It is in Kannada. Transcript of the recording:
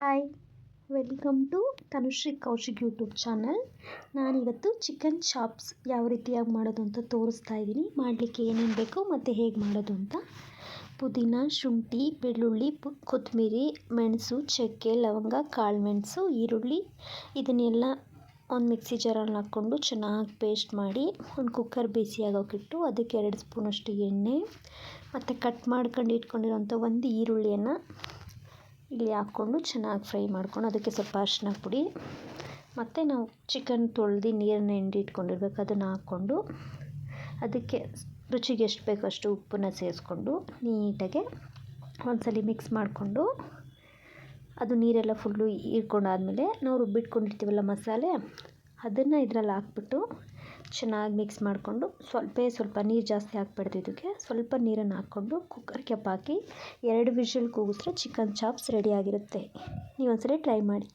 Hi welcome to Tanushree Kaushik YouTube channel ನಾನಿವತ್ತು ಚಿಕನ್ ಚಾಪ್ಸ್ ಯಾವ ರೀತಿಯಾಗಿ ಮಾಡೋದು ಅಂತ ತೋರಿಸ್ತಾ ಇದ್ದೀನಿ. ಮಾಡಲಿಕ್ಕೆ ಏನೇನು ಬೇಕು ಮತ್ತು ಹೇಗೆ ಮಾಡೋದು ಅಂತ. ಪುದೀನ, ಶುಂಠಿ, ಬೆಳ್ಳುಳ್ಳಿ ಕೊತ್ತಂಬರಿ ಮೆಣಸು, ಚಕ್ಕೆ, ಲವಂಗ, ಕಾಳು ಮೆಣಸು, ಈರುಳ್ಳಿ ಇದನ್ನೆಲ್ಲ ಒಂದು ಮಿಕ್ಸಿ ಜಾರಲ್ಲಿ ಹಾಕ್ಕೊಂಡು ಚೆನ್ನಾಗಿ ಪೇಸ್ಟ್ ಮಾಡಿ ಒಂದು ಕುಕ್ಕರ್ ಆಗೋಕ್ಕಿಟ್ಟು ಅದಕ್ಕೆ ಎರಡು ಸ್ಪೂನಷ್ಟು ಎಣ್ಣೆ ಮತ್ತು ಕಟ್ ಮಾಡ್ಕೊಂಡು ಇಟ್ಕೊಂಡಿರೋಂಥ ಒಂದು ಈರುಳ್ಳಿಯನ್ನು ಇಲ್ಲಿ ಹಾಕ್ಕೊಂಡು ಚೆನ್ನಾಗಿ ಫ್ರೈ ಮಾಡ್ಕೊಂಡು ಅದಕ್ಕೆ ಸ್ವಲ್ಪ ಅರಿಶಿನ ಪುಡಿ. ಮತ್ತು ನಾವು ಚಿಕನ್ ತೊಳ್ದು ನೀರನ್ನ ಹಿಂಡಿ ಇಟ್ಕೊಂಡಿರ್ಬೇಕು, ಅದನ್ನು ಹಾಕ್ಕೊಂಡು ಅದಕ್ಕೆ ರುಚಿಗೆ ಎಷ್ಟು ಬೇಕೋ ಅಷ್ಟು ಉಪ್ಪನ್ನು ಸೇರಿಸ್ಕೊಂಡು ನೀಟಾಗಿ ಒಂದ್ಸಲ ಮಿಕ್ಸ್ ಮಾಡಿಕೊಂಡು ಅದು ನೀರೆಲ್ಲ ಫುಲ್ಲು ಹೀರ್ಕೊಂಡಾದ್ಮೇಲೆ ನಾವು ರುಬ್ಬಿಟ್ಕೊಂಡಿರ್ತೀವಲ್ಲ ಮಸಾಲೆ, ಅದನ್ನು ಇದರಲ್ಲಿ ಹಾಕ್ಬಿಟ್ಟು ಚೆನ್ನಾಗಿ ಮಿಕ್ಸ್ ಮಾಡಿಕೊಂಡು ಸ್ವಲ್ಪ ಸ್ವಲ್ಪ ನೀರು ಜಾಸ್ತಿ ಹಾಕ್ಬಾರ್ದು ಇದಕ್ಕೆ. ಸ್ವಲ್ಪ ನೀರನ್ನು ಹಾಕ್ಕೊಂಡು ಕುಕ್ಕರ್ ಕೆಪ್ ಹಾಕಿ ಎರಡು ವಿಷಲ್ ಕೂಗಿಸ್ರೆ ಚಿಕನ್ ಚಾಪ್ಸ್ ರೆಡಿಯಾಗಿರುತ್ತೆ ನೀವು ಸರಿ ಟ್ರೈ ಮಾಡಿ.